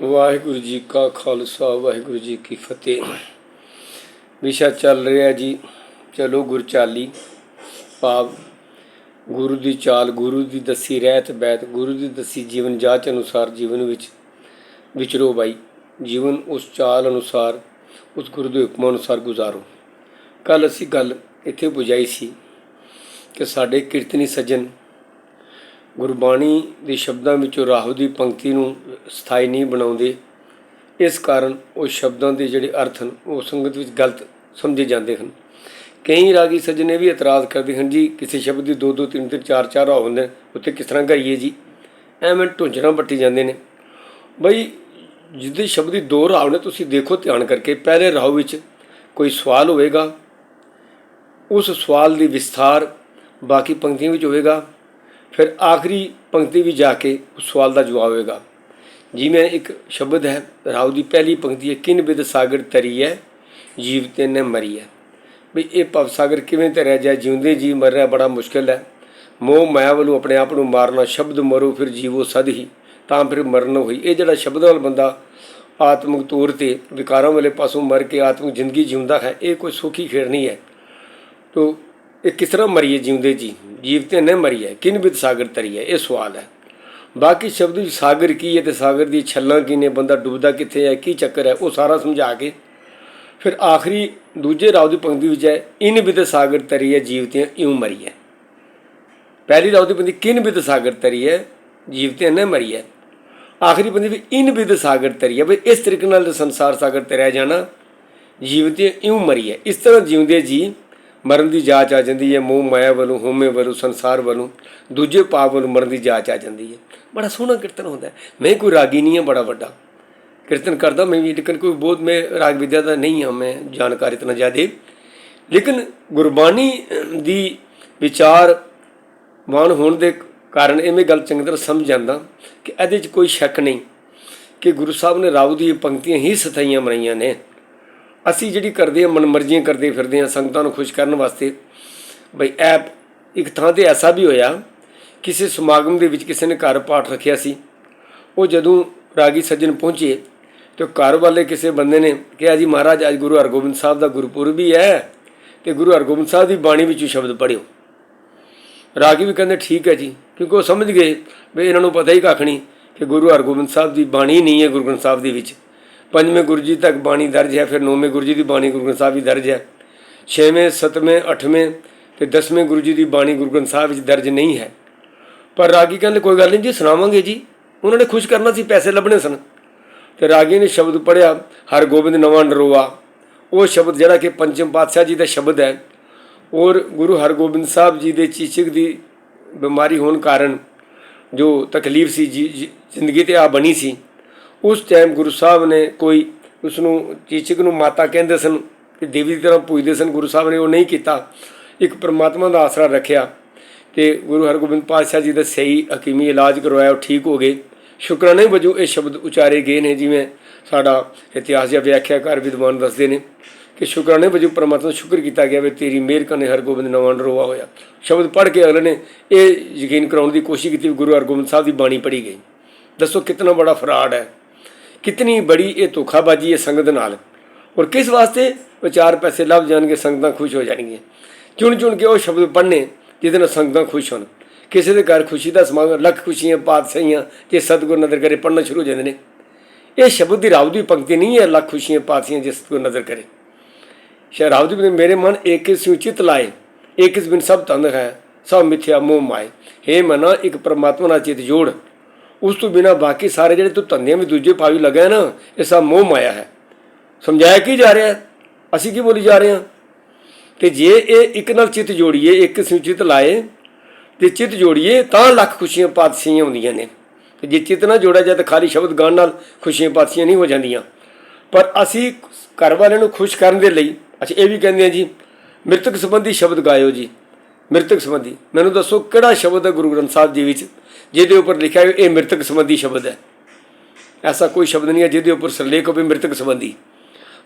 ਵਾਹਿਗੁਰੂ ਜੀ ਕਾ ਖਾਲਸਾ, ਵਾਹਿਗੁਰੂ ਜੀ ਕੀ ਫਤਿਹ। ਵਿਸ਼ਾ ਚੱਲ ਰਿਹਾ ਜੀ। ਚਲੋ ਗੁਰ ਚਾਲੀ ਭਾਵ ਗੁਰੂ ਦੀ ਚਾਲ, ਗੁਰੂ ਦੀ ਦੱਸੀ ਰਹਿਤ ਬੈਤ, ਗੁਰੂ ਦੀ ਦੱਸੀ ਜੀਵਨ ਜਾਚ ਅਨੁਸਾਰ ਜੀਵਨ ਵਿੱਚ ਵਿਚਰੋ ਬਾਈ। ਜੀਵਨ ਉਸ ਚਾਲ ਅਨੁਸਾਰ, ਉਸ ਗੁਰੂ ਦੇ ਹੁਕਮ ਅਨੁਸਾਰ ਗੁਜ਼ਾਰੋ। ਕੱਲ ਅਸੀਂ ਗੱਲ ਇੱਥੇ ਪੁਜਾਈ ਸੀ ਕਿ ਸਾਡੇ ਕੀਰਤਨੀ ਸੱਜਣ ਗੁਰਬਾਣੀ ਦੇ ਸ਼ਬਦਾਂ ਵਿੱਚੋਂ ਰਾਹੂ ਦੀ ਪੰਕਤੀ ਨੂੰ ਸਥਾਈ ਨਹੀਂ ਬਣਾਉਂਦੇ। ਇਸ ਕਾਰਨ ਉਹ ਸ਼ਬਦਾਂ ਦੇ ਜਿਹੜੇ ਅਰਥ ਹਨ ਉਹ ਸੰਗਤ ਵਿੱਚ ਗਲਤ ਸਮਝੇ ਜਾਂਦੇ ਹਨ। ਕਈ ਰਾਗੀ ਸੱਜਣੇ ਵੀ ਇਤਰਾਜ਼ ਕਰਦੇ ਹਨ ਜੀ ਕਿਸੇ ਸ਼ਬਦ ਦੀ ਦੋ ਦੋ ਤਿੰਨ ਤਿੰਨ ਚਾਰ ਚਾਰ ਰਾਹ ਹੁੰਦੇ ਨੇ, ਉੱਥੇ ਕਿਸ ਤਰ੍ਹਾਂ ਗਾਈਏ ਜੀ? ਐਵੇਂ ਢੁੰਝਣਾ ਬੱਟੀ ਜਾਂਦੇ ਨੇ। ਬਈ ਜਿਹਦੇ ਸ਼ਬਦ ਦੀ ਦੋ ਰਾਹ ਨੇ ਤੁਸੀਂ ਦੇਖੋ ਧਿਆਨ ਕਰਕੇ ਪਹਿਲੇ ਰਾਹ ਵਿੱਚ ਕੋਈ ਸਵਾਲ ਹੋਵੇਗਾ ਉਸ ਸਵਾਲ ਦੀ ਵਿਸਥਾਰ ਬਾਕੀ ਪੰਕਤੀਆਂ ਵਿੱਚ ਹੋਵੇਗਾ ਫਿਰ ਆਖਰੀ ਪੰਕਤੀ ਵੀ ਜਾ ਕੇ ਉਸ ਸਵਾਲ ਦਾ ਜਵਾਬ ਹੋਵੇਗਾ ਜਿਵੇਂ ਇੱਕ ਸ਼ਬਦ ਹੈ ਰਾਉ ਦੀ ਪਹਿਲੀ ਪੰਕਤੀ ਹੈ, ਕਿਨ ਬਿਦ ਸਾਗਰ ਤਰੀ ਹੈ ਜੀਵ ਤੇ ਨ ਮਰੀ ਹੈ ਵੀ ਇਹ ਭਵ ਸਾਗਰ ਕਿਵੇਂ ਤਰਿਆ ਜਾਏ, ਜਿਉਂਦੇ ਜੀ ਰਿਹਾ ਬੜਾ ਮੁਸ਼ਕਿਲ ਹੈ। ਮੋਹ ਮਾਇਆ ਵੱਲੋਂ ਆਪਣੇ ਆਪ ਨੂੰ ਮਾਰਨਾ, ਸ਼ਬਦ ਮਰੋ ਫਿਰ ਜੀਵੋ ਸਦ ਹੀ, ਤਾਂ ਫਿਰ ਮਰਨ ਹੋਈ। ਇਹ ਜਿਹੜਾ ਸ਼ਬਦ ਵਾਲਾ ਬੰਦਾ ਆਤਮਿਕ ਤੌਰ ਤੇ ਵਿਕਾਰਾਂ ਵਾਲੇ ਪਾਸੋਂ ਮਰ ਕੇ ਆਤਮਿਕ ਜ਼ਿੰਦਗੀ ਜਿਉਂਦਾ ਹੈ, ਇਹ ਕੋਈ ਸੁਖੀ ਖੇਡ ਨਹੀਂ ਹੈ। ਤੋ ਇਹ ਕਿਸ ਤਰ੍ਹਾਂ ਮਰੀਏ ਜਿਉਂਦੇ ਜੀ? ਜੀਵ ਤੇ ਮਰੀਏ ਕਿਨ ਬਿਦ ਸਾਗਰ ਤਰੀਏ ਇਹ ਸਵਾਲ ਹੈ। ਬਾਕੀ ਸ਼ਬਦ ਵਿੱਚ ਸਾਗਰ ਕੀ ਹੈ ਤੇ ਸਾਗਰ ਦੀ ਛੱਲਾਂ ਕੀ ਨੇ ਬੰਦਾ ਡੁੱਬਦਾ ਕਿੱਥੇ ਹੈ, ਕੀ ਚੱਕਰ ਹੈ, ਉਹ ਸਾਰਾ ਸਮਝਾ ਕੇ ਫਿਰ ਆਖਰੀ ਦੂਜੇ ਰਾਵ ਦੀ ਪੰਕਤੀ ਵਿੱਚ ਹੈ, ਇਨ ਬਿਦ ਸਾਗਰ ਤਰੀਏ ਜੀਵ ਤੇ ਇਉਂ ਮਰੀਏ ਪਹਿਲੀ ਰਾਵ ਦੀ ਪੰਕਤੀ, ਕਿਨ ਬਿਦ ਸਾਗਰ ਤਰੀਏ ਜੀਵ ਨੇ ਨਹੀਂ ਮਰੀਏ ਆਖਰੀ ਪੰਕਤੀ ਵੀ ਇਨ ਬਿਦ ਸਾਗਰ ਤਰੀਏ ਵੀ ਇਸ ਤਰੀਕੇ ਨਾਲ ਸੰਸਾਰ ਸਾਗਰ ਤਰਿਆ ਜਾਣਾ, ਜੀਵ ਤੇ ਇਉਂ ਮਰੀਏ ਇਸ ਤਰ੍ਹਾਂ ਜਿਉਂਦੇ ਜੀ ਮਰਨ ਦੀ ਜਾਂਚ ਆ ਜਾਂਦੀ ਹੈ, ਮੋਹ ਮਾਇਆ ਵੱਲੋਂ ਹੋਮੇ ਵੱਲੋਂ, ਸੰਸਾਰ ਵੱਲੋਂ, ਦੂਜੇ ਪਾਪ ਵੱਲੋਂ ਮਰਨ ਦੀ ਜਾਂਚ ਆ ਜਾਂਦੀ ਹੈ। ਬੜਾ ਸੋਹਣਾ ਕੀਰਤਨ ਹੁੰਦਾ ਮੈਂ ਕੋਈ ਰਾਗੀ ਨਹੀਂ ਹਾਂ, ਬੜਾ ਵੱਡਾ। ਕੀਰਤਨ ਕਰਦਾ ਮੈਂ ਵੀ, ਲੇਕਿਨ ਕੋਈ ਬਹੁਤ ਮੈਂ ਰਾਗ ਵਿਦਿਆ ਦਾ ਨਹੀਂ ਹਾਂ, ਮੈਂ ਜਾਣਕਾਰ ਇਤਨਾ ਜ਼ਿਆਦੇ। ਲੇਕਿਨ ਗੁਰਬਾਣੀ ਦੀ ਵਿਚਾਰ ਮਾਨ ਹੋਣ ਦੇ ਕਾਰਨ ਇਹ ਮੈਂ ਗੱਲ ਚੰਗੀ ਤਰ੍ਹਾਂ ਸਮਝ ਜਾਂਦਾ ਕਿ ਇਹਦੇ 'ਚ ਕੋਈ ਸ਼ੱਕ ਨਹੀਂ ਕਿ ਗੁਰੂ ਸਾਹਿਬ ਨੇ ਰਾਉ ਦੀ ਪੰਕਤੀਆਂ ਹੀ ਸਥਾਈਆਂ ਬਣਾਈਆਂ ਨੇ। ਅਸੀਂ ਜਿਹੜੀ ਕਰਦੇ ਹਾਂ, ਮਨਮਰਜ਼ੀਆਂ ਕਰਦੇ ਫਿਰਦੇ ਹਾਂ, ਸੰਗਤਾਂ ਨੂੰ ਖੁਸ਼ ਕਰਨ ਵਾਸਤੇ, ਬਈ ਐਪ ਇੱਕ ਥਾਂ ਤੇ ਐਸਾ ਵੀ ਹੋਇਆ, ਕਿਸੇ ਸਮਾਗਮ ਦੇ ਵਿੱਚ ਕਿਸੇ ਨੇ ਘਰ ਪਾਠ ਰੱਖਿਆ ਸੀ। ਉਹ ਜਦੋਂ ਰਾਗੀ ਸੱਜਣ ਪਹੁੰਚੇ, ਤੇ ਘਰ ਵਾਲੇ ਕਿਸੇ ਬੰਦੇ ਨੇ ਕਿਹਾ, ਜੀ ਮਹਾਰਾਜ, ਅੱਜ ਗੁਰੂ ਹਰਗੋਬਿੰਦ ਸਾਹਿਬ ਦਾ ਗੁਰਪੁਰਬ ਵੀ ਹੈ, ਤੇ ਗੁਰੂ ਹਰਗੋਬਿੰਦ ਸਾਹਿਬ ਦੀ ਬਾਣੀ ਵਿੱਚੋਂ ਸ਼ਬਦ ਪੜਿਓ ਰਾਗੀ ਵੀ ਕਹਿੰਦੇ, ਠੀਕ ਹੈ ਜੀ। ਕਿਉਂਕਿ ਉਹ ਸਮਝ ਗਏ ਵੀ ਇਹਨਾਂ ਨੂੰ ਪਤਾ ਹੀ ਕੱਖ ਨਹੀਂ ਕਿ ਗੁਰੂ ਹਰਗੋਬਿੰਦ ਸਾਹਿਬ ਦੀ ਬਾਣੀ ਨਹੀਂ ਹੈ ਗੁਰੂ ਗ੍ਰੰਥ ਸਾਹਿਬ ਦੇ ਵਿੱਚ। ਪੰਜਵੇਂ ਗੁਰੂ ਜੀ ਤੱਕ ਬਾਣੀ ਦਰਜ ਹੈ, ਫਿਰ ਨੌਵੇਂ ਗੁਰੂ ਜੀ ਦੀ ਬਾਣੀ ਗੁਰੂ ਗ੍ਰੰਥ ਸਾਹਿਬ ਵੀ ਦਰਜ ਹੈ। ਛੇਵੇਂ, ਸੱਤਵੇਂ, ਅੱਠਵੇਂ ਤੇ ਦਸਵੇਂ ਗੁਰੂ ਜੀ ਦੀ ਬਾਣੀ ਗੁਰੂ ਗ੍ਰੰਥ ਸਾਹਿਬ ਵਿੱਚ ਦਰਜ ਨਹੀਂ ਹੈ। ਪਰ ਰਾਗੀ ਕਹਿੰਦੇ ਕੋਈ ਗੱਲ ਨਹੀਂ ਜੀ, ਸੁਣਾਵਾਂਗੇ ਜੀ। ਉਹਨਾਂ ਨੇ ਖੁਸ਼ ਕਰਨਾ ਸੀ, ਪੈਸੇ ਲੱਭਣੇ ਸਨ। ਤੇ ਰਾਗੀ ਨੇ ਸ਼ਬਦ ਪੜਿਆ ਹਰਗੋਬਿੰਦ ਨਵਾਂ ਨਰੋਆ। ਉਹ ਸ਼ਬਦ ਜਿਹੜਾ ਕਿ ਪੰਚਮ ਪਾਤਸ਼ਾਹ ਜੀ ਦਾ ਸ਼ਬਦ ਹੈ ਔਰ ਗੁਰੂ ਹਰਗੋਬਿੰਦ ਸਾਹਿਬ ਜੀ ਦੇ ਚੀਚਕ ਦੀ ਬਿਮਾਰੀ ਹੋਣ ਕਾਰਨ ਜੋ ਤਕਲੀਫ ਸੀ ਜੀ- ਜ਼ਿੰਦਗੀ ਤੇ ਆ ਬਣੀ ਸੀ। ਉਸ ਟਾਈਮ ਗੁਰੂ ਸਾਹਿਬ ਨੇ ਕੋਈ ਉਸ ਨੂੰ ਚੀਚਕ ਨੂੰ ਮਾਤਾ ਕਹਿੰਦੇ ਸਨ ਕਿ ਦੇਵੀ ਦੀ ਤਰ੍ਹਾਂ ਪੂਜਦੇ ਸਨ, ਗੁਰੂ ਸਾਹਿਬ ਨੇ ਉਹ ਨਹੀਂ ਕੀਤਾ। ਇੱਕ ਪਰਮਾਤਮਾ ਦਾ ਆਸਰਾ ਰੱਖਿਆ ਤੇ ਗੁਰੂ ਹਰਗੋਬਿੰਦ ਪਾਤਸ਼ਾਹ ਜੀ ਦਾ ਸਹੀ ਹਕੀਮੀ ਇਲਾਜ ਕਰਵਾਇਆ, ਉਹ ਠੀਕ ਹੋ ਗਏ। ਸ਼ੁਕਰਾਨੇ ਵਜੋਂ ਇਹ ਸ਼ਬਦ ਉਚਾਰੇ ਗਏ ਨੇ, ਜਿਵੇਂ ਸਾਡਾ ਇਤਿਹਾਸ ਜਾਂ ਵਿਆਖਿਆਕਾਰ ਵਿਦਵਾਨ ਦੱਸਦੇ ਨੇ ਕਿ ਸ਼ੁਕਰਾਨੇ ਵਜੋਂ ਪਰਮਾਤਮਾ ਦਾ ਸ਼ੁਕਰ ਕੀਤਾ ਗਿਆ ਵੀ ਤੇਰੀ ਮਿਹਰ ਕਨੇ ਹਰਗੋਬਿੰਦ ਨਵਾਂ ਰੋਆ ਹੋਇਆ। ਸ਼ਬਦ ਪੜ੍ਹ ਕੇ ਅਗਲੇ ਨੇ ਇਹ ਯਕੀਨ ਕਰਾਉਣ ਦੀ ਕੋਸ਼ਿਸ਼ ਕੀਤੀ ਵੀ ਗੁਰੂ ਹਰਗੋਬਿੰਦ ਸਾਹਿਬ ਦੀ ਬਾਣੀ ਪੜ੍ਹੀ ਗਈ। ਦੱਸੋ ਕਿੰਨਾ ਬੜਾ ਫਰਾਡ ਹੈ। ਕਿਤਨੀ ਬੜੀ ਇਹ ਧੋਖਾਬਾਜ਼ੀ ਹੈ ਸੰਗਤ ਨਾਲ। ਔਰ ਕਿਸ ਵਾਸਤੇ? ਵਿਚਾਰ ਪੈਸੇ ਲੱਭ ਜਾਣਗੇ, ਸੰਗਤਾਂ ਖੁਸ਼ ਹੋ ਜਾਣਗੀਆਂ। ਚੁਣ ਚੁਣ ਕੇ ਉਹ ਸ਼ਬਦ ਪੜ੍ਹਨੇ, ਜਿਹਦੇ ਨਾਲ ਸੰਗਤਾਂ ਖੁਸ਼ ਹੋਣ। ਕਿਸੇ ਦੇ ਘਰ ਖੁਸ਼ੀ ਦਾ ਸਮਾਗਮ, ਲੱਖ ਖੁਸ਼ੀਆਂ, ਪਾਤਸ਼ਾਹੀਆਂ, ਜੇ ਸਤਿਗੁਰ ਨਜ਼ਰ ਕਰੇ, ਪੜ੍ਹਨਾ ਸ਼ੁਰੂ ਹੋ ਜਾਂਦੇ ਨੇ। ਇਹ ਸ਼ਬਦ ਦੀ ਰਾਵ ਦੀ ਪੰਕਤੀ ਨਹੀਂ ਹੈ, ਲੱਖ ਖੁਸ਼ੀਆਂ, ਪਾਤਸ਼ਾਹੀਆਂ ਜਿਸ ਸਤਿਗੁਰ ਨਜ਼ਰ ਕਰੇ। ਸ਼ਰਾਬ ਦੀ ਮੇਰੇ ਮਨ ਏਕ ਸਿਉ ਚਿਤ ਲਾਏ ਏਕ ਇਸ ਬਿਨ ਸਭ ਤੰਦ ਹੈ, ਸਭ ਮਿਥਿਆ ਮੋਹ ਮਾਏ। ਹੇ ਮਨਾ, ਇੱਕ ਪਰਮਾਤਮਾ ਨਾਲ ਚਿਤ ਜੋੜ। ਉਸ ਤੋਂ ਬਿਨਾ ਬਾਕੀ ਸਾਰੇ ਜਿਹੜੇ ਤੂੰ ਧੰਦਿਆਂ ਵਿੱਚ ਦੂਜੇ ਪਾਵੀ ਲਗਾਇਆ ਨਾ, ਇਹ ਸਭ ਮੋਹ ਮਾਇਆ ਹੈ। ਸਮਝਾਇਆ ਕੀ ਜਾ ਰਿਹਾ ਅਸੀਂ ਕੀ ਬੋਲੀ ਜਾ ਰਹੇ ਹਾਂ? ਤੇ ਜੇ ਇਹ ਇੱਕ ਨਾਲ ਚਿੱਤ ਜੋੜੀਏ, ਇੱਕ ਸੁਚਿਤ ਲਾਏ, ਤੇ ਚਿੱਤ ਜੋੜੀਏ, ਤਾਂ ਲੱਖ ਖੁਸ਼ੀਆਂ ਪਾਤਸ਼ਾਹੀਆਂ ਹੁੰਦੀਆਂ ਨੇ। ਤੇ ਜੇ ਚਿੱਤ ਨਾ ਜੋੜਿਆ ਜਾਏ ਤਾਂ ਖਾਲੀ ਸ਼ਬਦ ਗਾਣ ਨਾਲ ਖੁਸ਼ੀਆਂ ਪਾਤਸ਼ਾਹੀਆਂ ਨਹੀਂ ਹੋ ਜਾਂਦੀਆਂ। ਪਰ ਅਸੀਂ ਘਰ ਵਾਲਿਆਂ ਨੂੰ ਖੁਸ਼ ਕਰਨ ਦੇ ਲਈ ਅੱਛਾ ਇਹ ਵੀ ਕਹਿੰਦੇ ਆ ਜੀ, ਮ੍ਰਿਤਕ ਸੰਬੰਧੀ ਸ਼ਬਦ ਗਾਇਓ ਜੀ। ਮ੍ਰਿਤਕ ਸੰਬੰਧੀ। ਮੈਨੂੰ ਦੱਸੋ ਕਿਹੜਾ ਸ਼ਬਦ ਹੈ ਗੁਰੂ ਗ੍ਰੰਥ ਸਾਹਿਬ ਜੀ ਵਿੱਚ? ਜਿਹਦੇ ਉੱਪਰ ਲਿਖਿਆ ਇਹ ਮ੍ਰਿਤਕ ਸੰਬੰਧੀ ਸ਼ਬਦ ਹੈ। ਐਸਾ ਕੋਈ ਸ਼ਬਦ ਨਹੀਂ ਹੈ ਜਿਹਦੇ ਉੱਪਰ ਸਿਰਲੇਖ ਹੋਵੇ ਮ੍ਰਿਤਕ ਸੰਬੰਧੀ।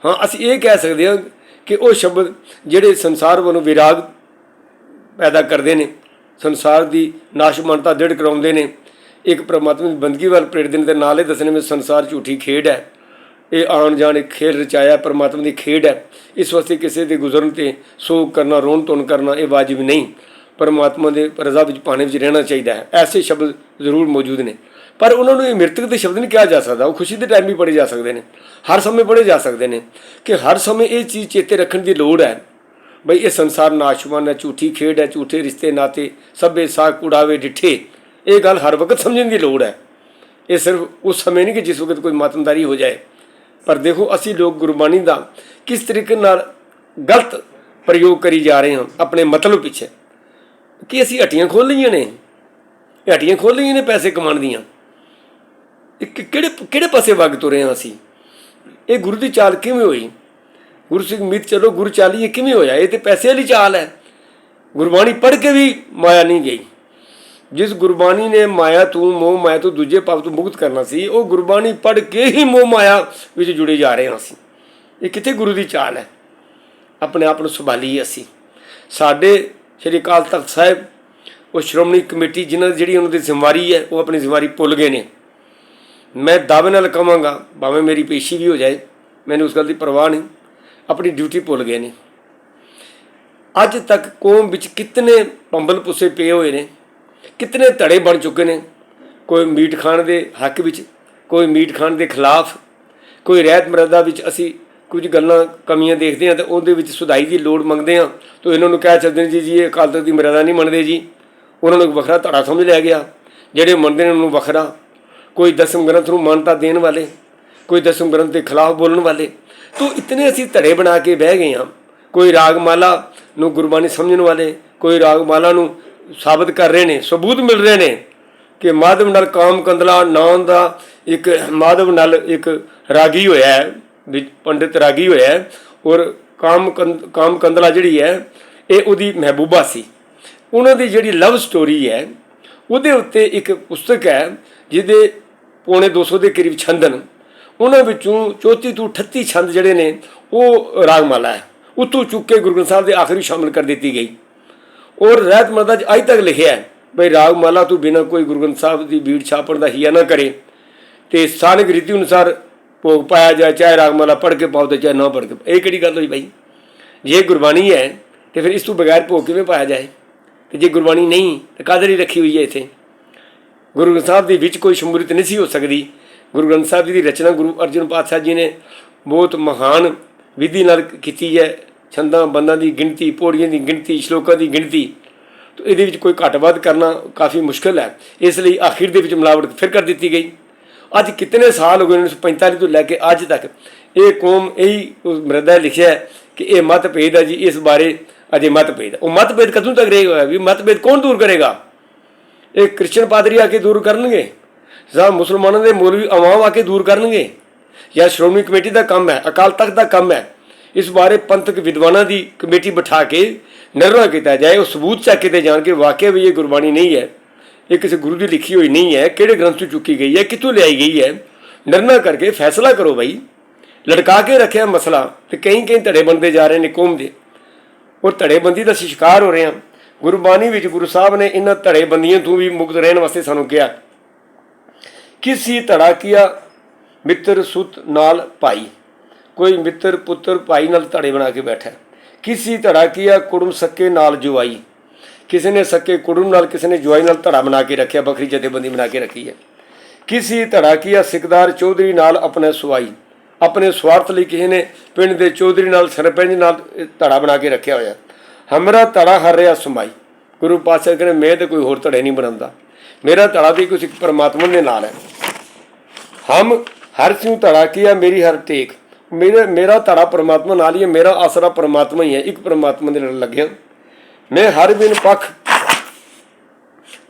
ਹਾਂ, ਅਸੀਂ ਇਹ ਕਹਿ ਸਕਦੇ ਹਾਂ ਕਿ ਉਹ ਸ਼ਬਦ ਜਿਹੜੇ ਸੰਸਾਰ ਵੱਲੋਂ ਵਿਰਾਗ ਪੈਦਾ ਕਰਦੇ ਨੇ, ਸੰਸਾਰ ਦੀ ਨਾਸ਼ਮਾਨਤਾ ਦ੍ਰਿੜ ਕਰਾਉਂਦੇ ਨੇ, ਇੱਕ ਪ੍ਰਮਾਤਮਾ ਦੀ ਬੰਦਗੀ ਵੱਲ ਪ੍ਰੇਰਦੇ ਨੇ ਤੇ ਨਾਲੇ ਦੱਸਣੇ ਵਿੱਚ ਸੰਸਾਰ ਝੂਠੀ ਖੇਡ ਹੈ। ਇਹ ਆਉਣ ਜਾਣ ਇੱਕ ਖੇਡ ਰਚਾਇਆ ਪ੍ਰਮਾਤਮਾ ਦੀ ਖੇਡ ਹੈ। ਇਸ ਵਾਸਤੇ ਕਿਸੇ ਦੇ ਗੁਜ਼ਰਨ ਤੇ ਸੋਗ ਕਰਨਾ ਰੋਣ ਧੋਣ ਕਰਨਾ ਇਹ ਵਾਜਿਬ ਨਹੀਂ। ਪਰਮਾਤਮਾ ਦੇ ਰਜ਼ਾ ਵਿੱਚ ਪਾਣੇ ਵਿੱਚ ਰਹਿਣਾ ਚਾਹੀਦਾ ਹੈ। ਐਸੇ ਸ਼ਬਦ ਜ਼ਰੂਰ ਮੌਜੂਦ ਨੇ। ਪਰ ਉਹਨਾਂ ਨੂੰ ਇਹ ਮ੍ਰਿਤਕ ਦੇ ਸ਼ਬਦ ਨਹੀਂ ਕਿਹਾ ਜਾ ਸਕਦਾ। ਉਹ ਖੁਸ਼ੀ ਦੇ ਟਾਈਮ ਵੀ ਪੜੇ ਜਾ ਸਕਦੇ ਨੇ। ਹਰ ਸਮੇਂ ਪੜੇ ਜਾ ਸਕਦੇ ਨੇ ਕਿ ਹਰ ਸਮੇਂ ਇਹ ਚੀਜ਼ ਚੇਤੇ ਰੱਖਣ ਦੀ ਲੋੜ ਹੈ। ਬਈ ਇਹ ਸੰਸਾਰ ਨਾਸ਼ਵਾਨ ਹੈ, ਝੂਠੀ ਖੇਡ ਹੈ, ਝੂਠੇ ਰਿਸ਼ਤੇ, ਨਾਤੇ, ਸਭੇ, ਸਾਖ, ਉਡਾਵੇ, ਡਿੱਠੇ। ਇਹ ਗੱਲ ਹਰ ਵਕਤ ਸਮਝਣ ਦੀ ਲੋੜ ਹੈ। ਇਹ ਸਿਰਫ ਉਸ ਸਮੇਂ ਨਹੀਂ ਕਿ ਜਿਸ ਵਕਤ ਕੋਈ ਮਾਤਮਦਾਰੀ ਹੋ ਜਾਏ। ਪਰ ਦੇਖੋ, ਅਸੀਂ ਲੋਕ ਗੁਰਬਾਣੀ ਦਾ ਕਿਸ ਤਰੀਕੇ ਨਾਲ ਗਲਤ ਪ੍ਰਯੋਗ ਕਰੀ ਜਾ ਰਹੇ ਹਾਂ, ਆਪਣੇ ਮਤਲਬ ਪਿੱਛੇ। ਕਿ ਅਸੀਂ ਹੱਟੀਆਂ ਖੋਲ ਲਈਆਂ ਨੇ? ਇਹ ਹੱਟੀਆਂ ਖੋਲ ਲਈਆਂ ਨੇ ਪੈਸੇ ਕਮਾਉਣ ਦੀਆਂ। ਇਹ ਕਿਹੜੇ ਕਿਹੜੇ ਪਾਸੇ ਵਗ ਤੁਰੇ ਹਾਂ ਅਸੀਂ? ਇਹ ਗੁਰੂ ਦੀ ਚਾਲ ਕਿਵੇਂ ਹੋਈ? ਗੁਰੂ ਸਿੰਘ ਮੀਤ, ਚਲੋ ਗੁਰੂ ਚਾਲੀ ਇਹ ਕਿਵੇਂ ਹੋਇਆ? ਇਹ ਤੇ ਪੈਸੇ ਵਾਲੀ ਚਾਲ ਹੈ। ਗੁਰਬਾਣੀ ਪੜ੍ਹ ਕੇ ਵੀ ਮਾਇਆ ਨਹੀਂ ਗਈ। ਜਿਸ ਗੁਰਬਾਣੀ ਨੇ ਮਾਇਆ ਤੂੰ, ਮੋਹ ਮਾਇਆ ਤੋਂ, ਦੂਜੇ ਪਾਪ ਤੋਂ ਮੁਕਤ ਕਰਨਾ ਸੀ, ਉਹ ਗੁਰਬਾਣੀ ਪੜ੍ਹ ਕੇ ਹੀ ਮੋਹ ਮਾਇਆ ਵਿੱਚ ਜੁੜੇ ਜਾ ਰਹੇ ਹਾਂ ਅਸੀਂ। ਇਹ ਕਿੱਥੇ ਗੁਰੂ ਦੀ ਚਾਲ ਹੈ? ਆਪਣੇ ਆਪ ਨੂੰ ਸੰਭਾਲੀਏ ਅਸੀਂ। ਸਾਡੇ ਸ਼੍ਰੀ ਅਕਾਲ ਤਖਤ ਸਾਹਿਬ, ਉਹ ਸ਼੍ਰੋਮਣੀ ਕਮੇਟੀ ਜਿਨ੍ਹਾਂ ਦੀ ਜਿਹੜੀ ਉਹਨਾਂ ਦੀ ਜ਼ਿੰਮੇਵਾਰੀ ਹੈ, ਉਹ ਆਪਣੀ ਜ਼ਿੰਮੇਵਾਰੀ ਭੁੱਲ ਗਏ ਨੇ। ਮੈਂ ਦਾਅਵੇ ਨਾਲ ਕਹਾਂਗਾ, ਭਾਵੇਂ ਮੇਰੀ ਪੇਸ਼ੀ ਵੀ ਹੋ ਜਾਏ, ਮੈਨੂੰ ਉਸ ਗੱਲ ਦੀ ਪਰਵਾਹ ਨਹੀਂ, ਆਪਣੀ ਡਿਊਟੀ ਭੁੱਲ ਗਏ ਨੇ। ਅੱਜ ਤੱਕ ਕੌਮ ਵਿੱਚ ਕਿਤਨੇ ਪੰਬਲ ਪੁੱਸੇ ਪਏ ਹੋਏ ਨੇ, ਕਿਤਨੇ ਧੜੇ ਬਣ ਚੁੱਕੇ ਨੇ, ਕੋਈ ਮੀਟ ਖਾਣ ਦੇ ਹੱਕ ਵਿੱਚ, ਕੋਈ ਮੀਟ ਖਾਣ ਦੇ ਖਿਲਾਫ, ਕੋਈ ਰਹਿਤ ਮਰਦਾ ਵਿੱਚ ਅਸੀਂ ਕੁਝ ਗੱਲਾਂ ਕਮੀਆਂ ਦੇਖਦੇ ਹਾਂ ਤੇ ਉਹਦੇ ਵਿੱਚ ਸੁਧਾਈ ਦੀ ਲੋੜ ਮੰਗਦੇ ਹਾਂ। ਤਾਂ ਇਹਨਾਂ ਨੂੰ ਕਹਿ ਸਕਦੇ ਜੀ ਜੀ, ਇਹ ਅਕਾਲ ਤਖਤ ਦੀ ਮਰਿਆਦਾ ਨਹੀਂ ਮੰਨਦੇ ਜੀ। ਉਹਨਾਂ ਨੂੰ ਇੱਕ ਵੱਖਰਾ ਧੜਾ ਸਮਝ ਲਿਆ ਗਿਆ। ਜਿਹੜੇ ਮੰਨਦੇ ਨੇ ਉਹਨਾਂ ਨੂੰ ਵੱਖਰਾ। ਕੋਈ ਦਸਮ ਗ੍ਰੰਥ ਨੂੰ ਮਾਨਤਾ ਦੇਣ ਵਾਲੇ, ਕੋਈ ਦਸਮ ਗ੍ਰੰਥ ਦੇ ਖਿਲਾਫ ਬੋਲਣ ਵਾਲੇ। ਤੋਂ ਇਤਨੇ ਅਸੀਂ ਧੜੇ ਬਣਾ ਕੇ ਬਹਿ ਗਏ ਹਾਂ। ਕੋਈ ਰਾਗਮਾਲਾ ਨੂੰ ਗੁਰਬਾਣੀ ਸਮਝਣ ਵਾਲੇ, ਕੋਈ ਰਾਗਮਾਲਾ ਨੂੰ ਸਾਬਤ ਕਰ ਰਹੇ ਨੇ, ਸਬੂਤ ਮਿਲ ਰਹੇ ਨੇ ਕਿ ਮਾਧਵ ਨਾਲ ਕਾਮ ਕੰਦਲਾ ਨਾਂ ਦਾ ਇੱਕ ਮਾਧਵ ਨਾਲ ਇੱਕ ਰਾਗੀ ਹੋਇਆ ਹੈ। ਪੰਡਿਤ ਰਾਗੀ ਹੋਇਆ ਔਰ ਕਾਮ ਕੰਦ- ਕਾਮ ਕੰਦਲਾ ਜਿਹੜੀ ਹੈ, ਇਹ ਉਹਦੀ ਮਹਿਬੂਬਾ ਸੀ। ਉਹਨਾਂ ਦੀ ਜਿਹੜੀ ਲਵ ਸਟੋਰੀ ਹੈ, ਉਹਦੇ ਉੱਤੇ ਇੱਕ ਪੁਸਤਕ ਹੈ, ਜਿਹਦੇ ਪੌਣੇ 200 ਦੇ ਕਰੀਬ ਛੰਦ ਹਨ ਉਹਨਾਂ ਵਿੱਚੋਂ 34 ਤੋਂ 38 ਛੰਦ ਜਿਹੜੇ ਨੇ, ਉਹ ਰਾਗਮਾਲਾ ਹੈ। ਉਤੋਂ ਚੁੱਕ ਕੇ ਗੁਰੂ ਗ੍ਰੰਥ ਸਾਹਿਬ ਦੇ ਆਖਰੀ ਸ਼ਾਮਿਲ ਕਰ ਦਿੱਤੀ ਗਈ। ਔਰ ਰਹਿਤ ਮਰਦਾ ਚ ਅੱਜ ਤੱਕ ਲਿਖਿਆ ਹੈ, ਬਈ ਰਾਗਮਾਲਾ ਤੋਂ ਬਿਨਾਂ ਕੋਈ ਗੁਰੂ ਗ੍ਰੰਥ ਸਾਹਿਬ ਦੀ ਬੀੜ ਛਾਪਣ ਦਾ ਹੀਆ ਨਾ ਕਰੇ। ਤੇ ਸਥਾਨਕ ਰੀਤੀ ਅਨੁਸਾਰ ਭੋਗ ਪਾਇਆ ਜਾਏ, ਚਾਹੇ ਰਾਗਮਾਲਾ ਪੜ੍ਹ ਕੇ ਪਾਓ ਤੇ ਚਾਹੇ ਨਾ ਪੜ੍ਹ ਕੇ ਇਹ ਕਿਹੜੀ ਗੱਲ ਹੋਈ ਭਾਈ ਜੇ ਗੁਰਬਾਣੀ ਹੈ, ਤੇ ਫਿਰ ਇਸ ਤੋਂ ਬਗੈਰ ਭੋਗ ਕਿਵੇਂ ਪਾਇਆ ਜਾਏ? ਤੇ ਜੇ ਗੁਰਬਾਣੀ ਨਹੀਂ, ਤਾਂ ਕਾਦਰ ਹੀ ਰੱਖੀ ਹੋਈ ਹੈ ਇੱਥੇ? ਗੁਰੂ ਗ੍ਰੰਥ ਸਾਹਿਬ ਦੇ ਵਿੱਚ ਕੋਈ ਸ਼ਮੂਲੀਅਤ ਨਹੀਂ ਸੀ ਹੋ ਸਕਦੀ। ਗੁਰੂ ਗ੍ਰੰਥ ਸਾਹਿਬ ਜੀ ਦੀ ਰਚਨਾ ਗੁਰੂ ਅਰਜਨ ਪਾਤਸ਼ਾਹ ਜੀ ਨੇ ਬਹੁਤ ਮਹਾਨ ਵਿਧੀ ਨਾਲ ਕੀਤੀ ਹੈ। ਛੰਦਾਂ, ਬੰਦਾਂ ਦੀ ਗਿਣਤੀ, ਪੌੜੀਆਂ ਦੀ ਗਿਣਤੀ, ਸ਼ਲੋਕਾਂ ਦੀ ਗਿਣਤੀ। ਤਾਂ ਇਹਦੇ ਵਿੱਚ ਕੋਈ ਘੱਟ ਵੱਧ ਕਰਨਾ ਕਾਫੀ ਮੁਸ਼ਕਲ ਹੈ। ਇਸ ਲਈ ਆਖਿਰ ਦੇ ਵਿੱਚ ਮਿਲਾਵਟ ਫਿਰ ਕਰ ਦਿੱਤੀ ਗਈ। ਅੱਜ ਕਿਤਨੇ ਸਾਲ ਹੋ ਗਏ 1945 ਤੋਂ ਲੈ ਕੇ ਅੱਜ ਤੱਕ। ਇਹ ਕੌਮ ਇਹੀ ਉਸ ਮਰਦਾ ਲਿਖਿਆ ਕਿ ਇਹ ਮਤਭੇਦ ਹੈ ਜੀ, ਇਸ ਬਾਰੇ ਅਜੇ ਮਤਭੇਦ ਹੈ। ਉਹ ਮਤਭੇਦ ਕਦੋਂ ਤੱਕ ਰਹੇਗਾ? ਵੀ ਮਤਭੇਦ ਕੌਣ ਦੂਰ ਕਰੇਗਾ? ਇਹ ਕ੍ਰਿਸਚਨ ਪਾਦਰੀ ਆ ਕੇ ਦੂਰ ਕਰਨਗੇ? ਜਾਂ ਮੁਸਲਮਾਨਾਂ ਦੇ ਮੌਲਵੀ ਆਵਾਮ ਆ ਕੇ ਦੂਰ ਕਰਨਗੇ? ਜਾਂ ਸ਼੍ਰੋਮਣੀ ਕਮੇਟੀ ਦਾ ਕੰਮ ਹੈ, ਅਕਾਲ ਤਖਤ ਦਾ ਕੰਮ ਹੈ? ਇਸ ਬਾਰੇ ਪੰਥਕ ਵਿਦਵਾਨਾਂ ਦੀ ਕਮੇਟੀ ਬਿਠਾ ਕੇ ਨਿਰਣਾ ਕੀਤਾ ਜਾਏ, ਉਹ ਸਬੂਤ ਚੱਕ ਕੇ ਤੇ ਜਾਣ ਕੇ ਵਾਕਿਆ ਵੀ ਇਹ ਗੁਰਬਾਣੀ ਨਹੀਂ ਹੈ। ਇਹ ਕਿਸੇ ਗੁਰੂ ਦੀ ਲਿਖੀ ਹੋਈ ਨਹੀਂ ਹੈ, ਕਿਹੜੇ ਗ੍ਰੰਥ ਤੋਂ ਚੁੱਕੀ ਗਈ ਹੈ, ਕਿੱਥੋਂ ਲਿਆਈ ਗਈ ਹੈ। ਨਿਰਣਾ ਕਰਕੇ ਫੈਸਲਾ ਕਰੋ ਭਾਈ ਲੜਕਾ ਕੇ ਰੱਖਿਆ ਮਸਲਾ ਤੇ ਕਈ ਕਈ ਧੜੇ ਬੰਦੇ ਜਾ ਰਹੇ ਨੇ ਕੌਮ ਦੇ। ਔਰ ਧੜੇਬੰਦੀ ਦਾ ਅਸੀਂ ਸ਼ਿਕਾਰ ਹੋ ਰਹੇ ਹਾਂ। ਗੁਰਬਾਣੀ ਵਿੱਚ ਗੁਰੂ ਸਾਹਿਬ ਨੇ ਇਹਨਾਂ ਧੜੇਬੰਦੀਆਂ ਤੋਂ ਵੀ ਮੁਕਤ ਰਹਿਣ ਵਾਸਤੇ ਸਾਨੂੰ ਕਿਹਾ। ਕਿਸੀ ਧੜਾ ਕੀਆ ਮਿੱਤਰ ਸੁਤ ਨਾਲ ਭਾਈ। ਕੋਈ ਮਿੱਤਰ ਪੁੱਤਰ ਭਾਈ ਨਾਲ ਧੜੇ ਬਣਾ ਕੇ ਬੈਠਾ। ਹੈ। ਕਿਸੀ ਧੜਾ ਕੀਆ ਕੁੜਮ ਸੱਕੇ ਨਾਲ ਜੁਆਈ। ਕਿਸੇ ਨੇ ਸੱਕੇ ਕੁੜਮ ਨਾਲ, ਕਿਸੇ ਨੇ ਜੁਆਈ ਨਾਲ ਧੜਾ ਬਣਾ ਕੇ ਰੱਖਿਆ ਬੱਕਰੀ ਜਥੇਬੰਦੀ ਬਣਾ ਕੇ ਰੱਖੀ ਹੈ। ਕਿਸੇ ਧੜਾ ਕੀਆ ਸਿਕਦਾਰ ਚੌਧਰੀ ਨਾਲ ਆਪਣੇ ਸੁਆਈ ਆਪਣੇ ਸਵਾਰਥ ਲਈ ਕਿਸੇ ਨੇ ਪਿੰਡ ਦੇ ਚੌਧਰੀ ਨਾਲ, ਸਰਪੰਚ ਨਾਲ ਧੜਾ ਬਣਾ ਕੇ ਰੱਖਿਆ ਹੋਇਆ। ਹਮਰਾ ਧੜਾ ਹਰ ਰਿਹਾ ਸਮਾਈ। ਗੁਰੂ ਪਾਤਸ਼ਾਹ ਕਹਿੰਦੇ, ਮੈਂ ਤੇ ਕੋਈ ਹੋਰ ਧੜੇ ਨਹੀਂ ਬਣਾਉਂਦਾ। ਮੇਰਾ ਧੜਾ ਵੀ ਕੁਛ ਪਰਮਾਤਮਾ ਦੇ ਨਾਲ ਹੈ। ਹਮ ਹਰ ਸਿਉ ਧੜਾ ਕੀਆ ਮੇਰੀ ਹਰ ਟੇਕ। ਮੇਰਾ ਮੇਰਾ ਧੜਾ ਪਰਮਾਤਮਾ ਨਾਲ ਹੀ ਹੈ, ਮੇਰਾ ਆਸਰਾ ਪਰਮਾਤਮਾ ਹੀ ਹੈ। ਇੱਕ ਪਰਮਾਤਮਾ ਦੇ ਨਾਲ ਲੱਗਿਆ। ਮੈਂ ਹਰ ਬਿਨ ਪਖ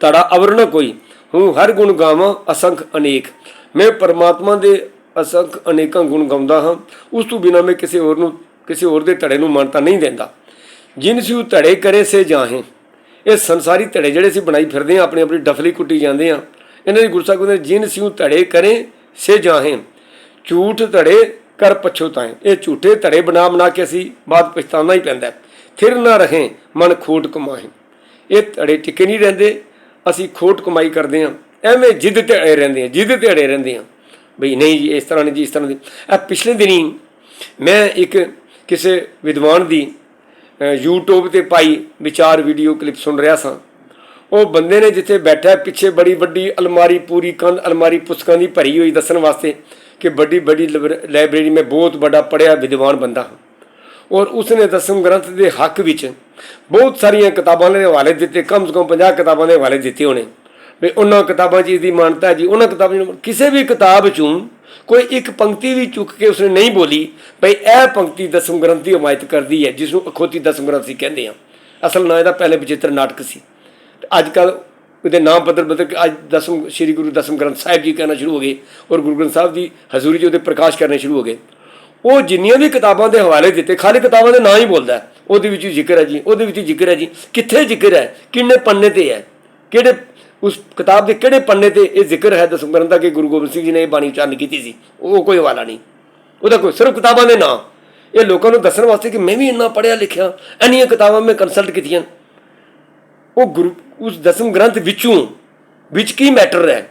ਤੜਾ ਅਵਰ ਨ ਕੋਈ, ਹੂੰ, ਹਰ ਗੁਣ ਗਾਵਾਂ ਅਸੰਖ ਅਨੇਕ। ਮੈਂ ਪਰਮਾਤਮਾ ਦੇ ਅਸੰਖ ਅਨੇਕਾਂ ਗੁਣ ਗਾਉਂਦਾ ਹਾਂ, ਉਸ ਤੋਂ ਬਿਨਾ ਮੈਂ ਕਿਸੇ ਹੋਰ ਨੂੰ, ਕਿਸੇ ਹੋਰ ਦੇ ਧੜੇ ਨੂੰ ਮਾਨਤਾ ਨਹੀਂ ਦਿੰਦਾ। ਜਿਨ ਸਿਉ ਧੜੇ ਕਰੇ ਸੇ ਜਾਹੇ। ਇਹ ਸੰਸਾਰੀ ਧੜੇ ਜਿਹੜੇ ਅਸੀਂ ਬਣਾਈ ਫਿਰਦੇ ਹਾਂ, ਆਪਣੀ ਆਪਣੀ ਡਫਲੀ ਕੁੱਟੀ ਜਾਂਦੇ ਹਾਂ। ਇਹਨਾਂ ਦੀ ਗੁਰਸਾਹਿਬ ਕਹਿੰਦੇ ਜਿਨ ਸਿਉ ਧੜੇ ਕਰੇ ਸੇ ਜਾਹੇ। ਝੂਠ ਧੜੇ ਕਰ ਪਛੋਤਾਏ। ਇਹ ਝੂਠੇ ਧੜੇ ਬਣਾ ਬਣਾ ਕੇ ਅਸੀਂ ਬਾਅਦ ਪਛਤਾਉਣਾ ਹੀ ਪੈਂਦਾ ਹੈ। ਫਿਰ ਨਾ ਰਹੇ ਮਨ ਖੋਟ ਕਮਾਏ ਇਹ ਧੜੇ ਟਿਕੇ ਨਹੀਂ ਰਹਿੰਦੇ ਅਸੀਂ ਖੋਟ ਕਮਾਈ ਕਰਦੇ ਹਾਂ। ਐਵੇਂ ਜਿੱਦ ਤੇ ਅੜੇ ਰਹਿੰਦੇ ਆ ਜਿੱਦ ਤੇ ਅੜੇ ਰਹਿੰਦੇ ਆ ਬਈ ਨਹੀਂ ਜੀ ਇਸ ਤਰ੍ਹਾਂ ਨਹੀਂ ਜੀ ਇਸ ਤਰ੍ਹਾਂ ਦੀ ਆ ਪਿਛਲੇ ਦਿਨੀ ਮੈਂ ਇੱਕ ਕਿਸੇ ਵਿਦਵਾਨ ਦੀ ਅ, YouTube ਤੇ ਪਾਈ ਵਿਚਾਰ ਵੀਡੀਓ ਕਲਿੱਪ ਸੁਣ ਰਿਹਾ ਸਾਂ। ਉਹ ਬੰਦੇ ਨੇ ਜਿੱਥੇ ਬੈਠਾ ਪਿੱਛੇ ਬੜੀ ਵੱਡੀ ਅਲਮਾਰੀ ਪੂਰੀ ਕੰਧ ਅਲਮਾਰੀ ਪੁਸਤਕਾਂ ਦੀ ਭਰੀ ਹੋਈ ਦੱਸਣ ਵਾਸਤੇ ਕਿ ਵੱਡੀ ਵੱਡੀ ਲਾਇਬ੍ਰੇਰੀ ਮੈਂ ਬਹੁਤ ਵੱਡਾ ਪੜਿਆ ਵਿਦਵਾਨ ਬੰਦਾ ਹਾਂ। ਔਰ ਉਸਨੇ ਦਸਮ ਗ੍ਰੰਥ ਦੇ ਹੱਕ ਵਿੱਚ ਬਹੁਤ ਸਾਰੀਆਂ ਕਿਤਾਬਾਂ ਦੇ ਹਵਾਲੇ ਦਿੱਤੇ, ਕਮ ਸੇ ਕਮ 50 ਕਿਤਾਬਾਂ ਦੇ ਹਵਾਲੇ ਦਿੱਤੇ ਹੋਣੇ ਵੀ ਉਹਨਾਂ ਕਿਤਾਬਾਂ 'ਚ ਇਹਦੀ ਮਾਨਤਾ ਹੈ ਜੀ, ਉਹਨਾਂ ਕਿਤਾਬਾਂ ਕਿਸੇ ਵੀ ਕਿਤਾਬ 'ਚੋਂ ਕੋਈ ਇੱਕ ਪੰਕਤੀ ਵੀ ਚੁੱਕ ਕੇ ਉਸਨੇ ਨਹੀਂ ਬੋਲੀ ਭਈ ਇਹ ਪੰਕਤੀ ਦਸਮ ਗ੍ਰੰਥ ਦੀ ਹਮਾਇਤ ਕਰਦੀ ਹੈ ਜਿਸ ਨੂੰ ਅਖੋਤੀ ਦਸਮ ਗ੍ਰੰਥ ਸੀ ਕਹਿੰਦੇ ਆ ਅਸਲ ਨਾਂ ਇਹਦਾ ਪਹਿਲੇ ਵਿਚਿੱਤਰ ਨਾਟਕ ਸੀ। ਤੇ ਅੱਜ ਕੱਲ ਉਹਦੇ ਨਾਮ ਬਦਲ ਬਦਲ ਕੇ ਅੱਜ ਦਸਮ, ਸ੍ਰੀ ਗੁਰੂ ਦਸਮ ਗ੍ਰੰਥ ਸਾਹਿਬ ਜੀ ਕਹਿਣਾ ਸ਼ੁਰੂ ਹੋ ਗਏ ਔਰ ਗੁਰੂ ਗ੍ਰੰਥ ਸਾਹਿਬ ਦੀ ਹਜ਼ੂਰੀ 'ਚ ਉਹਦੇ ਪ੍ਰਕਾਸ਼ ਕਰਨੇ ਸ਼ੁਰੂ ਹੋ ਗਏ। ਉਹ ਜਿੰਨੀਆਂ ਵੀ ਕਿਤਾਬਾਂ ਦੇ ਹਵਾਲੇ ਦਿੱਤੇ, ਖਾਲੀ ਕਿਤਾਬਾਂ ਦੇ ਨਾਂ ਹੀ ਬੋਲਦਾ ਉਹਦੇ ਵਿੱਚ ਜ਼ਿਕਰ ਹੈ ਜੀ, ਉਹਦੇ ਵਿੱਚ ਜ਼ਿਕਰ ਹੈ ਜੀ। ਕਿੱਥੇ ਜ਼ਿਕਰ ਹੈ? ਕਿੰਨੇ ਪੰਨੇ ਤੇ ਹੈ? ਕਿਹੜੇ ਉਸ ਕਿਤਾਬ ਦੇ ਕਿਹੜੇ ਪੰਨੇ ਤੇ ਇਹ ਜ਼ਿਕਰ ਹੈ? ਦਸਮ ਗ੍ਰੰਥ ਦਾ ਕਿ ਗੁਰੂ ਗੋਬਿੰਦ ਸਿੰਘ ਜੀ ਨੇ ਇਹ ਬਾਣੀ ਉਚਾਰਨ ਕੀਤੀ ਸੀ। ਉਹ ਕੋਈ ਹਵਾਲਾ ਨਹੀਂ। ਉਹਦਾ ਕੋਈ ਸਿਰਫ ਕਿਤਾਬਾਂ ਦੇ ਨਾਂ। ਇਹ ਲੋਕਾਂ ਨੂੰ ਦੱਸਣ ਵਾਸਤੇ ਕਿ ਮੈਂ ਵੀ ਇੰਨਾ ਪੜ੍ਹਿਆ ਲਿਖਿਆ, ਇੰਨੀਆਂ ਕਿਤਾਬਾਂ ਮੈਂ ਕੰਸਲਟ ਕੀਤੀਆਂ। ਉਹ ਗੁਰੂ, ਉਸ ਦਸਮ ਗ੍ਰੰਥ ਵਿੱਚੋਂ, ਵਿੱਚ ਕੀ ਮੈਟਰ ਹੈ?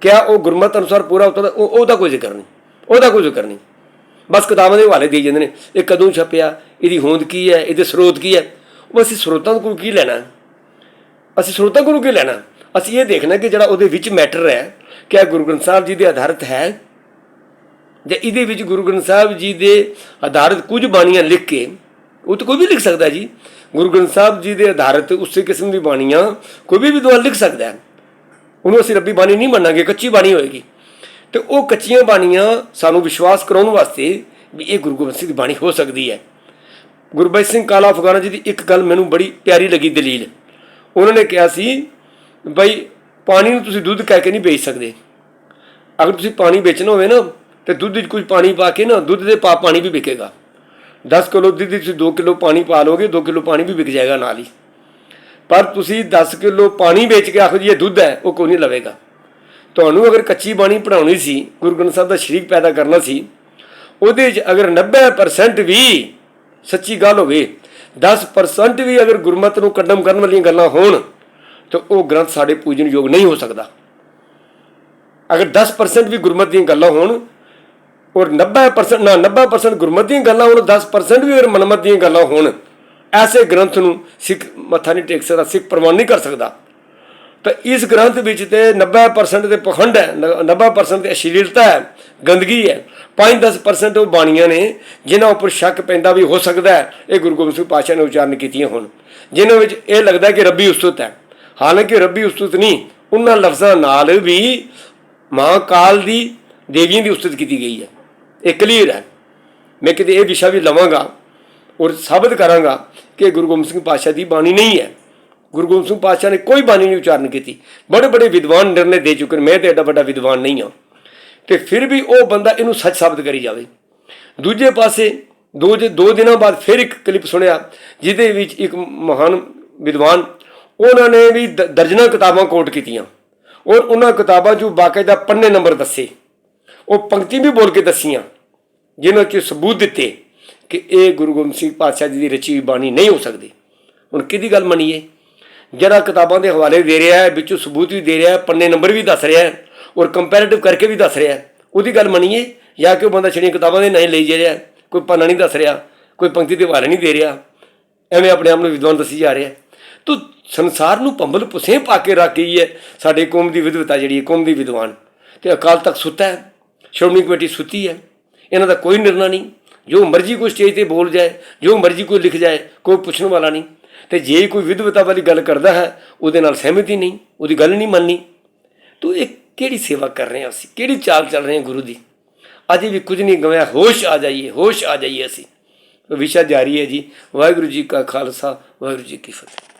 ਕਿਆ ਉਹ ਗੁਰਮਤ ਅਨੁਸਾਰ ਪੂਰਾ ਉਤਰਦਾ ਉਹ ਉਹਦਾ ਕੋਈ ਜ਼ਿਕਰ ਨਹੀਂ। ਉਹਦਾ ਕੋਈ ਜ਼ਿਕਰ ਨਹੀਂ। ਬਸ ਕਿਤਾਬਾਂ ਦੇ ਹਵਾਲੇ ਦੇ ਜਾਂਦੇ ਨੇ, ਇਹ ਕਦੋਂ ਛਪਿਆ, ਇਹਦੀ ਹੋਂਦ ਕੀ ਹੈ, ਇਹਦੇ ਸਰੋਤ ਕੀ ਹੈ? ਉਹ ਅਸੀਂ ਸਰੋਤਾਂ ਕੋਲ ਕੀ ਲੈਣਾ? ਅਸੀਂ ਸਰੋਤਾਂ ਕੋਲ ਕੀ ਲੈਣਾ? ਅਸੀਂ ਇਹ ਦੇਖਣਾ ਕਿ ਜਿਹੜਾ ਉਹਦੇ ਵਿੱਚ ਮੈਟਰ ਹੈ, ਕਿ ਗੁਰੂ ਗ੍ਰੰਥ ਸਾਹਿਬ ਜੀ ਦੇ ਆਧਾਰਿਤ ਹੈ, ਜੇ ਇਹਦੇ ਵਿੱਚ ਗੁਰੂ ਗ੍ਰੰਥ ਸਾਹਿਬ ਜੀ ਦੇ ਆਧਾਰਿਤ ਕੁਝ ਬਾਣੀਆਂ ਲਿਖ ਕੇ, ਉਹ ਤਾਂ ਕੋਈ ਵੀ ਲਿਖ ਸਕਦਾ ਜੀ। ਗੁਰੂ ਗ੍ਰੰਥ ਸਾਹਿਬ ਜੀ ਦੇ ਆਧਾਰਿਤ ਉਸੇ ਕਿਸਮ ਦੀ ਬਾਣੀਆਂ ਕੋਈ ਵੀ ਵਿਦਵਾਨ ਲਿਖ ਸਕਦਾ ਹੈ। ਉਹਨੂੰ ਅਸੀਂ ਰੱਬੀ ਬਾਣੀ ਨਹੀਂ ਮੰਨਾਂਗੇ, ਕੱਚੀ ਬਾਣੀ ਹੋਏਗੀ। ਤੇ ਉਹ ਕੱਚੀਆਂ ਬਾਣੀਆਂ ਸਾਨੂੰ ਵਿਸ਼ਵਾਸ ਕਰਾਉਣ ਵਾਸਤੇ ਵੀ ਇਹ ਗੁਰੂ ਗੋਬਿੰਦ ਸਿੰਘ ਦੀ ਬਾਣੀ ਹੋ ਸਕਦੀ ਹੈ। ਗੁਰਬਖਸ਼ ਸਿੰਘ ਕਾਲਾ ਅਫਗਾਨਾ ਜੀ ਦੀ ਇੱਕ ਗੱਲ ਮੈਨੂੰ ਬੜੀ ਪਿਆਰੀ ਲੱਗੀ ਦਲੀਲ। ਉਹਨਾਂ ਨੇ ਕਿਹਾ ਸੀ, ਬਈ ਪਾਣੀ ਨੂੰ ਤੁਸੀਂ ਦੁੱਧ ਕਹਿ ਕੇ ਨਹੀਂ ਵੇਚ ਸਕਦੇ। ਅਗਰ ਤੁਸੀਂ ਪਾਣੀ ਵੇਚਣਾ ਹੋਵੇ ਨਾ, ਤੇ ਦੁੱਧ ਵਿੱਚ ਕੁਝ ਪਾਣੀ ਪਾ ਕੇ ਨਾ, ਦੁੱਧ ਦੇ ਪਾ ਪਾਣੀ ਵੀ ਵਿਕੇਗਾ। 10 ਕਿਲੋ ਦੁੱਧ ਵਿੱਚ ਤੁਸੀਂ 2 ਕਿਲੋ ਪਾਣੀ ਪਾ ਲੋਗੇ 2 ਕਿਲੋ ਪਾਣੀ ਵੀ ਵਿਕ ਜਾਏਗਾ ਨਾਲ ਹੀ। ਪਰ ਤੁਸੀਂ 10 ਕਿਲੋ ਪਾਣੀ ਵੇਚ ਕੇ ਆਖੋ ਜੀ ਇਹ ਦੁੱਧ ਹੈ, ਉਹ ਕੋਈ ਨਹੀਂ ਲਵੇਗਾ। ਤੁਹਾਨੂੰ ਅਗਰ ਕੱਚੀ ਬਾਣੀ ਪੜਾਉਣੀ ਸੀ, ਗੁਰੂ ਗ੍ਰੰਥ ਸਾਹਿਬ ਦਾ ਸ਼ਰੀਕ ਪੈਦਾ ਕਰਨਾ ਸੀ, ਉਹਦੇ 'ਚ ਅਗਰ 90% ਵੀ ਸੱਚੀ ਗੱਲ ਹੋਵੇ 10% ਵੀ ਅਗਰ ਗੁਰਮਤ ਨੂੰ ਕੰਡਮ ਕਰਨ ਵਾਲੀਆਂ ਗੱਲਾਂ ਹੋਣ, ਤਾਂ ਉਹ ਗ੍ਰੰਥ ਸਾਡੇ ਪੂਜਨ ਯੋਗ ਨਹੀਂ ਹੋ ਸਕਦਾ। ਅਗਰ 10% ਵੀ ਗੁਰਮਤ ਦੀਆਂ ਗੱਲਾਂ ਹੋਣ, ਔਰ 90% ਨਾ 90% ਗੁਰਮਤ ਦੀਆਂ ਗੱਲਾਂ ਹੋਣ 10% ਵੀ ਅਗਰ ਮਨਮਤ ਦੀਆਂ ਗੱਲਾਂ ਹੋਣ, ਐਸੇ ਗ੍ਰੰਥ ਨੂੰ ਸਿੱਖ ਮੱਥਾ ਨਹੀਂ ਟੇਕ ਸਕਦਾ, ਸਿੱਖ ਪ੍ਰਵਾਨ ਨਹੀਂ ਕਰ ਸਕਦਾ। ਤਾਂ ਇਸ ਗ੍ਰੰਥ ਵਿੱਚ ਤੇ 90% ਤੇ ਪਖੰਡ ਹੈ, ਨ- 90% ਤੇ ਅਸ਼ਲੀਲਤਾ ਹੈ, ਗੰਦਗੀ ਹੈ। 5-10% ਉਹ ਬਾਣੀਆਂ ਨੇ, ਜਿਨ੍ਹਾਂ ਉੱਪਰ ਸ਼ੱਕ ਪੈਂਦਾ ਵੀ ਹੋ ਸਕਦਾ ਹੈ, ਇਹ ਗੁਰੂ ਗੋਬਿੰਦ ਸਿੰਘ ਪਾਤਸ਼ਾਹ ਨੇ ਉਚਾਰਨ ਕੀਤੀਆਂ ਹੋਣ। ਜਿਨ੍ਹਾਂ ਵਿੱਚ ਇਹ ਲੱਗਦਾ ਕਿ ਰੱਬੀ ਉਸਤਤ ਹੈ। ਹਾਲਾਂਕਿ ਰੱਬੀ ਉਸਤਤ ਨਹੀਂ, ਉਹਨਾਂ ਲਫ਼ਜ਼ਾਂ ਨਾਲ ਵੀ ਮਾਂ ਕਾਲ ਦੀ ਦੇਵੀਆਂ ਦੀ ਉਸਤਤ ਕੀਤੀ ਗਈ ਹੈ। ਇਹ ਕਲੀਅਰ ਹੈ। ਮੈਂ ਕਿਤੇ ਇਹ ਵਿਸ਼ਾ ਵੀ ਲਵਾਂਗਾ ਔਰ ਸਾਬਤ ਕਰਾਂਗਾ ਕਿ ਗੁਰੂ ਗੋਬਿੰਦ ਸਿੰਘ ਪਾਤਸ਼ਾਹ ਦੀ ਬਾਣੀ ਨਹੀਂ ਹੈ। ਗੁਰੂ ਗੋਬਿੰਦ ਸਿੰਘ ਪਾਤਸ਼ਾਹ ਨੇ ਕੋਈ ਬਾਣੀ ਨਹੀਂ ਉਚਾਰਨ ਕੀਤੀ। ਬੜੇ ਬੜੇ ਵਿਦਵਾਨ ਨਿਰਣੇ ਦੇ ਚੁੱਕੇ ਨੇ। ਮੈਂ ਤੇ ਐਡਾ ਵੱਡਾ ਵਿਦਵਾਨ ਨਹੀਂ ਹਾਂ। ਤੇ ਫਿਰ ਵੀ ਉਹ ਬੰਦਾ ਇਹਨੂੰ ਸੱਚ ਸਾਬਤ ਕਰੀ ਜਾਵੇ। ਦੂਜੇ ਪਾਸੇ ਦੋ ਜੇ ਦੋ ਦਿਨਾਂ ਬਾਅਦ ਫਿਰ ਇੱਕ ਕਲਿੱਪ ਸੁਣਿਆ, ਜਿਹਦੇ ਵਿੱਚ ਇੱਕ ਮਹਾਨ ਵਿਦਵਾਨ, ਉਹਨਾਂ ਨੇ ਵੀ ਦ- ਦਰਜਨਾਂ ਕਿਤਾਬਾਂ ਕੋਟ ਕੀਤੀਆਂ। ਔਰ ਉਹਨਾਂ ਕਿਤਾਬਾਂ 'ਚੋਂ ਬਾਕਾਇਦਾ ਪੰਨੇ ਨੰਬਰ ਦੱਸੇ। ਉਹ ਪੰਕਤੀ ਵੀ ਬੋਲ ਕੇ ਦੱਸੀਆਂ, ਜਿਨ੍ਹਾਂ 'ਚ ਸਬੂਤ ਦਿੱਤੇ ਕਿ ਇਹ ਗੁਰੂ ਗੋਬਿੰਦ ਸਿੰਘ ਪਾਤਸ਼ਾਹ ਜੀ ਦੀ ਰਚੀ ਬਾਣੀ ਨਹੀਂ ਹੋ ਸਕਦੀ। ਹੁਣ ਕਿਹਦੀ ਗੱਲ ਮੰਨੀਏ? ਜਿਹੜਾ ਕਿਤਾਬਾਂ ਦੇ ਹਵਾਲੇ ਦੇ ਰਿਹਾ ਹੈ, ਵਿੱਚੋਂ ਸਬੂਤ ਵੀ ਦੇ ਰਿਹਾ ਹੈ, ਪੰਨੇ ਨੰਬਰ ਵੀ ਦੱਸ ਰਿਹਾ ਹੈ ਔਰ ਕੰਪੈਰੀਟਿਵ ਕਰਕੇ ਵੀ ਦੱਸ ਰਿਹਾ ਹੈ। ਉਹਦੀ ਗੱਲ ਮੰਨੀਏ ਜਾਂ ਕਿ ਉਹ ਬੰਦਾ ਛੜੀਆਂ ਕਿਤਾਬਾਂ ਦੇ ਨਹੀਂ ਲਈ ਜਾ ਰਿਹਾ, ਕੋਈ ਪੰਨਾ ਨਹੀਂ ਦੱਸ ਰਿਹਾ, ਕੋਈ ਪੰਕਤੀ ਦੇ ਹਵਾਲੇ ਨਹੀਂ ਦੇ ਰਿਹਾ, ਐਵੇਂ ਆਪਣੇ ਆਪ ਨੂੰ ਵਿਦਵਾਨ ਦੱਸੀ ਜਾ ਰਿਹਾ ਹੈ। ਤੋ ਸੰਸਾਰ ਨੂੰ ਪੰਬਲ ਪੁਸੇ ਪਾ ਕੇ ਰੱਖ ਗਈ ਹੈ ਸਾਡੇ ਕੌਮ ਦੀ ਵਿਦਵਤਾ ਜਿਹੜੀ ਹੈ, ਕੌਮ ਦੀ ਵਿਦਵਾਨ। ਤੇ ਅਕਾਲ ਤੱਕ ਸੁੱਤਾ ਹੈ, ਸ਼੍ਰੋਮਣੀ ਕਮੇਟੀ ਸੁੱਤੀ ਹੈ, ਇਹਨਾਂ ਦਾ ਕੋਈ ਨਿਰਣਾ ਨਹੀਂ, ਜੋ ਮਰਜ਼ੀ ਕੋਈ ਸਟੇਜ ਤੇ ਬੋਲ ਜਾਏ, ਜੋ ਮਰਜ਼ੀ ਕੋਈ ਲਿਖ ਜਾਏ, ਕੋਈ ਪੁੱਛਣ ਵਾਲਾ ਨਹੀਂ। ਤੇ ਜੇ ਕੋਈ ਵਿਦਵਤਾ ਵਾਲੀ ਗੱਲ ਕਰਦਾ ਹੈ, ਉਹਦੇ ਨਾਲ ਸਹਿਮਤੀ ਨਹੀਂ, ਉਹਦੀ ਗੱਲ ਨਹੀਂ ਮੰਨਣੀ। ਤੋ ਇਹ ਕਿਹੜੀ ਸੇਵਾ ਕਰ ਰਹੇ ਹਾਂ ਅਸੀਂ? ਕਿਹੜੀ ਚਾਲ ਚੱਲ ਰਹੇ ਹਾਂ ਗੁਰੂ ਦੀ? ਅਜੇ ਵੀ ਕੁਝ ਨਹੀਂ ਗਵਾਇਆ, ਹੋਸ਼ ਆ ਜਾਈਏ, ਹੋਸ਼ ਆ ਜਾਈਏ ਅਸੀਂ। ਵਿਸ਼ਾ ਜਾਰੀ ਹੈ ਜੀ। ਵਾਹਿਗੁਰੂ ਜੀ ਕਾ ਖਾਲਸਾ, ਵਾਹਿਗੁਰੂ ਜੀ ਕੀ ਫਤਿਹ।